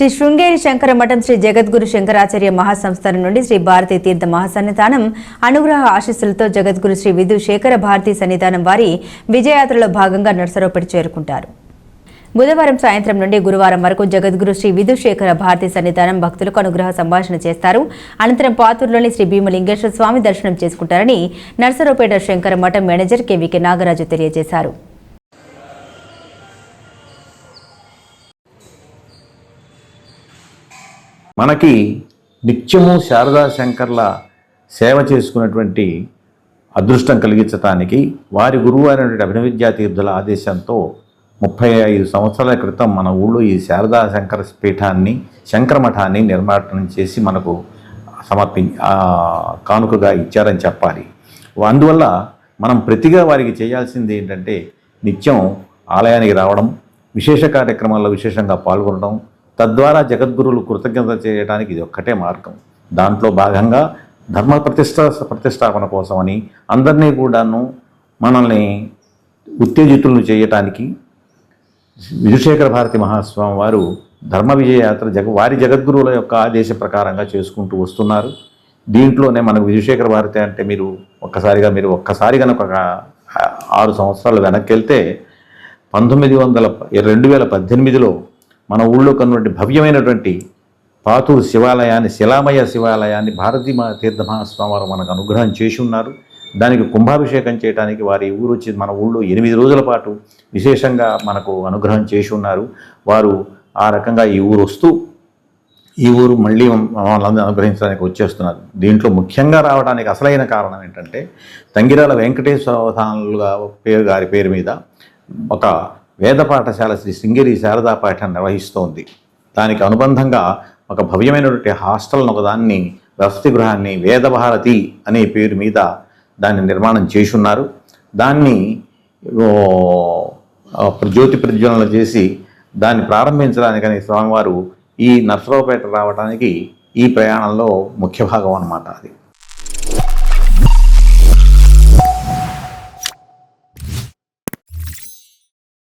శ్రీ శృంగేరి శంకర మఠం శ్రీ జగద్గురు శంకరాచార్య మహాసంస్థానం నుండి శ్రీ భారతీ తీర్థ మహాసన్నిధానం అనుగ్రహ ఆశీస్సులతో జగద్గురు శ్రీ విధు శేఖర భారతీ సన్నిధానం వారి విజయయాత్రలో భాగంగా నర్సరావుపేట చేరుకుంటారు. బుధవారం సాయంత్రం నుండి గురువారం వరకు జగద్గురు శ్రీ విధుశేఖర భారతి సన్నిధానం భక్తులకు అనుగ్రహ సంభాషణ చేస్తారు. అనంతరం పాతూరులోని శ్రీ భీమలింగేశ్వర స్వామి దర్శనం చేసుకుంటారని నర్సరావుపేట శంకర మఠం మేనేజర్ కెవికే నాగరాజు తెలియజేశారు. మనకి నిత్యము శారదా శంకర్ల సేవ చేసుకున్నటువంటి అదృష్టం కలిగించటానికి వారి గురువు అయినటువంటి అభినవిద్యా తీర్థుల ఆదేశంతో ముప్పై ఐదు సంవత్సరాల క్రితం మన ఊళ్ళో ఈ శారదా శంకర పీఠాన్ని శంకరమఠాన్ని నిర్మాణం చేసి మనకు సమర్పి కానుకగా ఇచ్చారని చెప్పాలి. అందువల్ల మనం ప్రతిగా వారికి చేయాల్సింది ఏంటంటే నిత్యం ఆలయానికి రావడం విశేష కార్యక్రమాల్లో విశేషంగా పాల్గొనడం తద్వారా జగద్గురువులు కృతజ్ఞత చేయడానికి ఇది ఒక్కటే మార్గం. దాంట్లో భాగంగా ధర్మ ప్రతిష్ట ప్రతిష్టాపన కోసమని అందరినీ కూడాను మనల్ని ఉత్తేజితులను చేయటానికి విధుశేఖర భారతి మహాస్వామి వారు ధర్మ విజయయాత్ర జగ వారి జగద్గురువుల యొక్క ఆదేశ ప్రకారంగా చేసుకుంటూ వస్తున్నారు. దీంట్లోనే మనకు విధుశేఖర భారతి అంటే మీరు ఒక్కసారిగా మీరు ఒక్కసారి కనుక ఒక ఆరు సంవత్సరాలు వెనక్కి వెళ్తే పంతొమ్మిది వందల రెండు వేల పద్దెనిమిదిలో మన ఊళ్ళో కన్నటువంటి భవ్యమైనటువంటి పాతూరు శివాలయాన్ని శిలామయ శివాలయాన్ని భారతీ మా తీర్థ మహాస్వామి వారు మనకు అనుగ్రహం చేసి ఉన్నారు. దానికి కుంభాభిషేకం చేయడానికి వారి ఊరు వచ్చి మన ఊళ్ళో ఎనిమిది రోజుల పాటు విశేషంగా మనకు అనుగ్రహం చేసి ఉన్నారు. వారు ఆ రకంగా ఈ ఊరు వస్తూ ఈ ఊరు మళ్ళీ వాళ్ళందరూ అనుగ్రహించడానికి వచ్చేస్తున్నారు. దీంట్లో ముఖ్యంగా రావడానికి అసలైన కారణం ఏంటంటే తంగిరాల వెంకటేశ్వర అవధానులుగా పేరు గారి పేరు మీద ఒక వేద పాఠశాల శ్రీ శృంగేరి శారదా పాఠం నిర్వహిస్తోంది. దానికి అనుబంధంగా ఒక భవ్యమైనటువంటి హాస్టల్ను ఒకదాన్ని వసతి గృహాన్ని వేదభారతి అనే పేరు మీద దాన్ని నిర్మాణం చేసి ఉన్నారు దాన్ని జ్యోతి ప్రజ్వలన చేసి దాన్ని ప్రారంభించడానికని స్వామివారు ఈ నర్సరావుపేట రావడానికి ఈ ప్రయాణంలో ముఖ్య భాగం అన్నమాట అది.